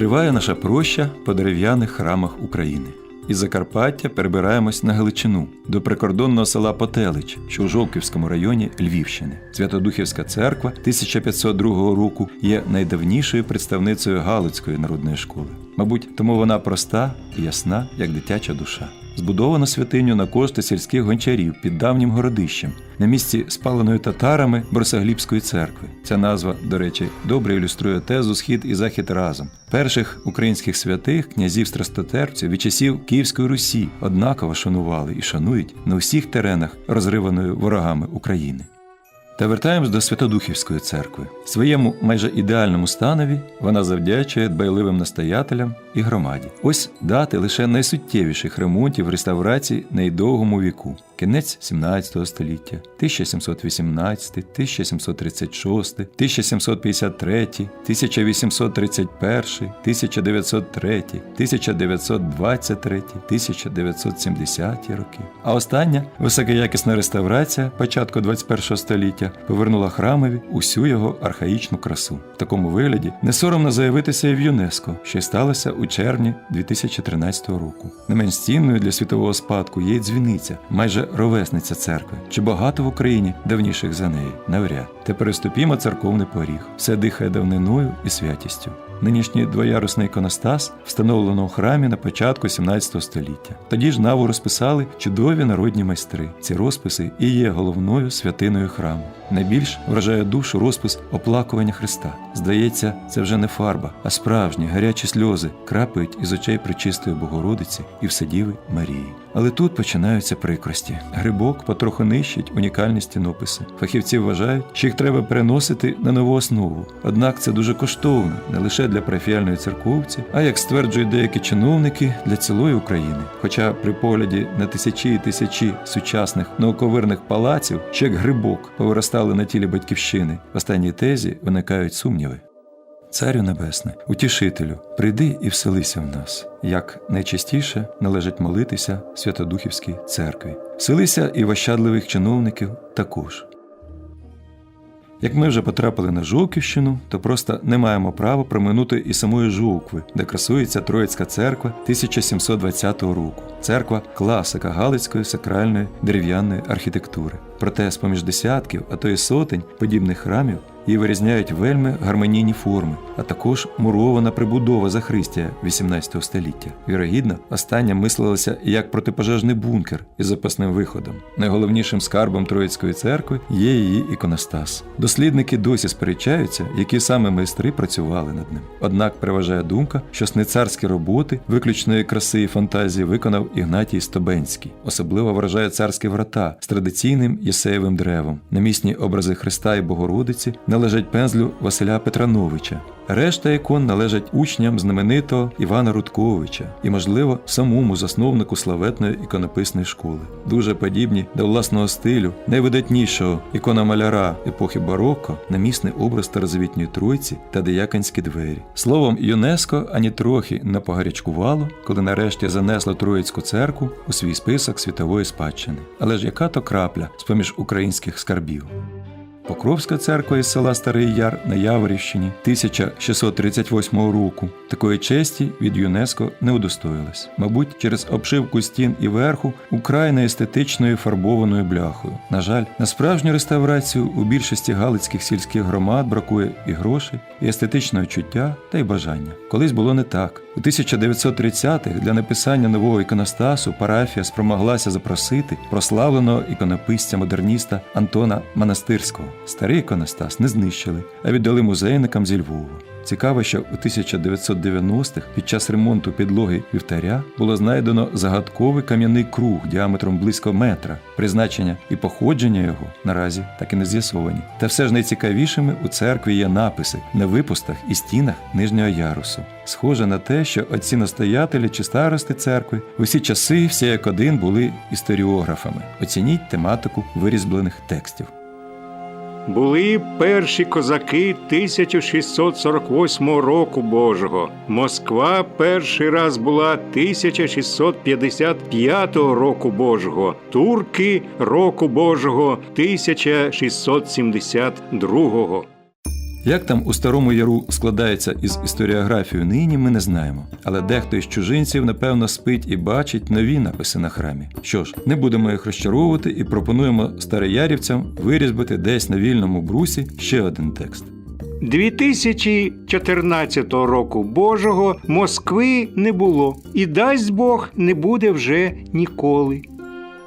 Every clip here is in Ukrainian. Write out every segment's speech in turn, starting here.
Триває наша проща по дерев'яних храмах України. Із Закарпаття перебираємось на Галичину до прикордонного села Потелич, що у Жовківському районі Львівщини. Святодухівська церква 1502 року є найдавнішою представницею Галицької народної школи. Мабуть, тому вона проста і ясна, як дитяча душа. Збудовано святиню на кошти сільських гончарів під давнім городищем на місці спаленої татарами Бросоглібської церкви. Ця назва, до речі, добре ілюструє тезу Схід і Захід разом. Перших українських святих князів страстотерпців від часів Київської Русі однаково шанували і шанують на усіх теренах, розриваної ворогами України. Та вертаємось до Святодухівської церкви. Своєму майже ідеальному станові вона завдячує дбайливим настоятелям і громаді. Ось дати лише найсуттєвіших ремонтів реставрації на й віку. Кінець 17 століття, 1718, 1736, 1753, 1831, 1903, 1923, 1970 роки. А остання високоякісна реставрація початку 21 століття повернула храмові усю його архаїчну красу. В такому вигляді не соромно заявитися і в ЮНЕСКО, що й сталося у червні 2013 року. Не менш цінною для світового спадку є дзвіниця, майже ровесниця церкви. Чи багато в Україні давніших за неї? Навряд. Тепер переступімо церковний поріг. Все дихає давниною і святістю. Нинішній двоярусний іконостас встановлено у храмі на початку 17 століття. Тоді ж наву розписали чудові народні майстри. Ці розписи і є головною святиною храму. Найбільш вражає душу розпис оплакування Христа. Здається, це вже не фарба, а справжні гарячі сльози крапають із очей причистої Богородиці і Вседіви Марії. Але тут починаються прикрості. Грибок потроху нищить унікальні стінописи. Фахівці вважають, що їх треба переносити на нову основу. Однак це дуже коштовно не лише для парафіальної церковці, а як стверджують деякі чиновники для цілої України. Хоча при погляді на тисячі і тисячі сучасних науковирних палаців, що як грибок повиростали на тілі батьківщини, в останній тезі виникають сумніви. Царю Небесне, утішителю, прийди і вселися в нас, як найчастіше належить молитися Святодухівській церкві. Вселися і в ощадливих чиновників також. Як ми вже потрапили на Жовківщину, то просто не маємо права проминути і самої Жовкви, де красується Троїцька церква 1720 року. Церква класика Галицької сакральної дерев'яної архітектури. Проте, з поміж десятків, а то й сотень подібних храмів, її вирізняють вельми гармонійні форми, а також мурована прибудова Захристія 18 століття. Вірогідно, остання мислилася як протипожежний бункер із запасним виходом. Найголовнішим скарбом Троїцької церкви є її іконостас. Дослідники досі сперечаються, які саме майстри працювали над ним. Однак переважає думка, що сницарські роботи виключної краси і фантазії виконав Ігнатій Стобенський. Особливо вражає царські врата з традиційним єсеєвим деревом. Намісні образи Христа і Богородиці належать пензлю Василя Петрановича. Решта ікон належать учням знаменитого Івана Рудковича і, можливо, самому засновнику славетної іконописної школи. Дуже подібні до власного стилю, найвидатнішого ікономаляра епохи барокко, намісний образ старозавітньої тройці та деяканські двері. Словом, ЮНЕСКО ані трохи не погарячкувало, коли нарешті занесло Троїцьку церкву у свій список світової спадщини. Але ж яка то крапля з поміж українських скарбів? Покровська церква із села Старий Яр на Яворівщині 1638 року. Такої честі від ЮНЕСКО не удостоїлась. Мабуть, через обшивку стін і верху украй естетичною фарбованою бляхою. На жаль, на справжню реставрацію у більшості галицьких сільських громад бракує і грошей, і естетичного чуття та й бажання. Колись було не так. У 1930-х для написання нового іконостасу парафія спромоглася запросити прославленого іконописця-модерніста Антона Монастирського. Старий іконостас не знищили, а віддали музейникам зі Львова. Цікаво, що у 1990-х під час ремонту підлоги вівтаря було знайдено загадковий кам'яний круг діаметром близько метра. Призначення і походження його наразі так і не з'ясовані. Та все ж найцікавішими у церкві є написи на випустах і стінах нижнього ярусу. Схоже на те, що отці настоятелі чи старости церкви усі часи всі як один були історіографами. Оцініть тематику вирізблених текстів. Були перші козаки 1648 року Божого. Москва перший раз була 1655 року Божого. Турки року Божого 1672. Як там у старому яру складається із історіографією нині, ми не знаємо. Але дехто із чужинців, напевно, спить і бачить нові написи на храмі. Що ж, не будемо їх розчаровувати і пропонуємо староярівцям вирізбити десь на вільному брусі ще один текст. 2014 року Божого Москви не було, і дасть Бог не буде вже ніколи.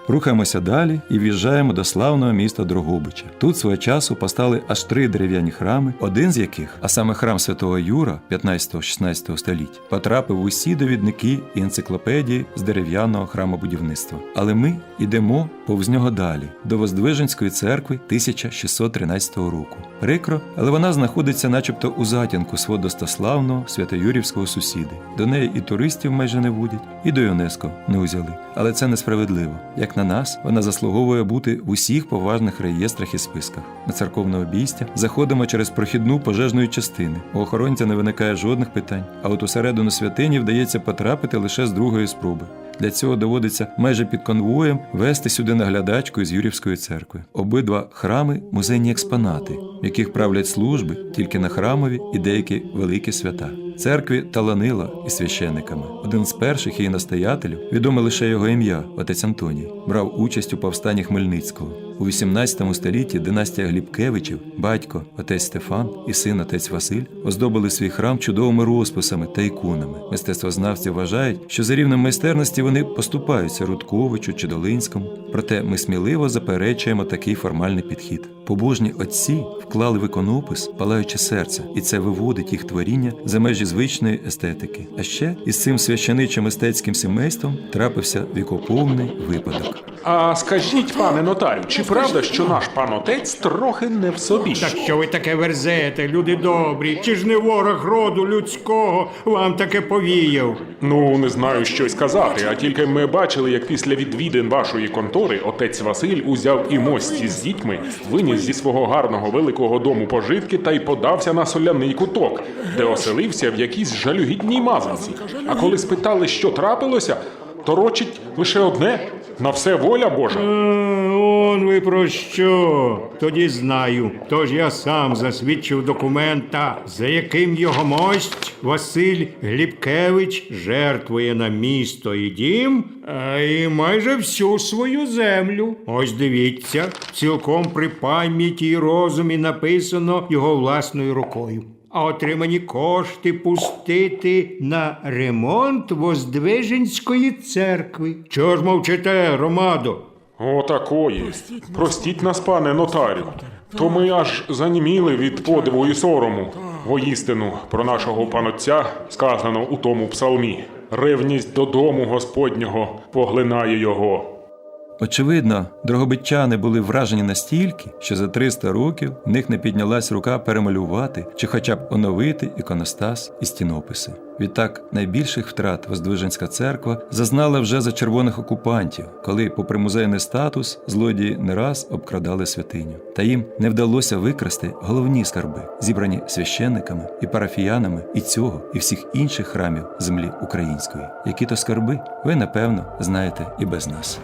Рухаємося далі і в'їжджаємо до славного міста Дрогобича. Тут свого часу постали аж три дерев'яні храми, один з яких, а саме храм святого Юра 15-16 століть, потрапив в усі довідники і енциклопедії з дерев'яного храмобудівництва. Але ми йдемо повз нього далі, до Воздвиженської церкви 1613 року. Прикро, але вона знаходиться начебто у затінку свого достославного святоюрівського сусіди. До неї і туристів майже не водять, і до ЮНЕСКО не узяли. Але це несправедливо. Як на нас, вона заслуговує бути в усіх поважних реєстрах і списках. На церковне обійстя заходимо через прохідну пожежної частини. У охоронця не виникає жодних питань, а от усередину святині вдається потрапити лише з другої спроби. Для цього доводиться майже під конвоєм вести сюди наглядачку із Юрівської церкви. Обидва храми музейні експонати, в яких правлять служби тільки на храмові і деякі великі свята. Церкві таланила із священниками. Один з перших її настоятелів, відоме лише його ім'я, отець Антоній, брав участь у повстанні Хмельницького. У 18 столітті династія Глібкевичів, батько, отець Стефан і син отець Василь оздобили свій храм чудовими розписами та іконами. Мистецтвознавці вважають, що за рівнем майстерності вони поступаються Рудковичу чи Долинському. Проте ми сміливо заперечуємо такий формальний підхід. Побожні отці вклали в іконопис палаюче серце, і це виводить їх творіння за межі звичної естетики. А ще із цим священичим мистецьким сімейством трапився вікоповний випадок. А скажіть, пане нотарю, чи правда, що наш пан отець трохи не в собі? Так що ви таке верзете, люди добрі? Чи ж не ворог роду людського вам таке повіяв? Ну, не знаю, що й сказати, а тільки ми бачили, як після відвідин вашої контори отець Василь узяв і мості з дітьми, виніс зі свого гарного великого дому пожитки та й подався на соляний куток, де оселився в якійсь жалюгідній мазанці. А коли спитали, що трапилося, торочить лише одне на все воля Божа. А, он ви про що? Тоді знаю. Тож я сам засвідчив документа, за яким його мость Василь Глібкевич жертвує на місто і дім, а і майже всю свою землю. Ось дивіться, цілком при пам'яті і розумі написано його власною рукою. А отримані кошти пустити на ремонт Воздвиженської церкви. Чого ж мовчите, Ромадо? Отакої. Простіть нас, пане нотарю. То ми аж заніміли від подиву і сорому. Воістину про нашого панотця сказано у тому псалмі. Ревність додому Господнього поглинає його. Очевидно, дрогобичани були вражені настільки, що за 300 років в них не піднялась рука перемалювати чи хоча б оновити іконостас і стінописи. Відтак найбільших втрат Воздвиженська церква зазнала вже за червоних окупантів, коли, попри музейний статус, злодії не раз обкрадали святиню. Та їм не вдалося викрасти головні скарби, зібрані священниками і парафіянами і цього, і всіх інших храмів землі української. Які то скарби, ви напевно знаєте і без нас.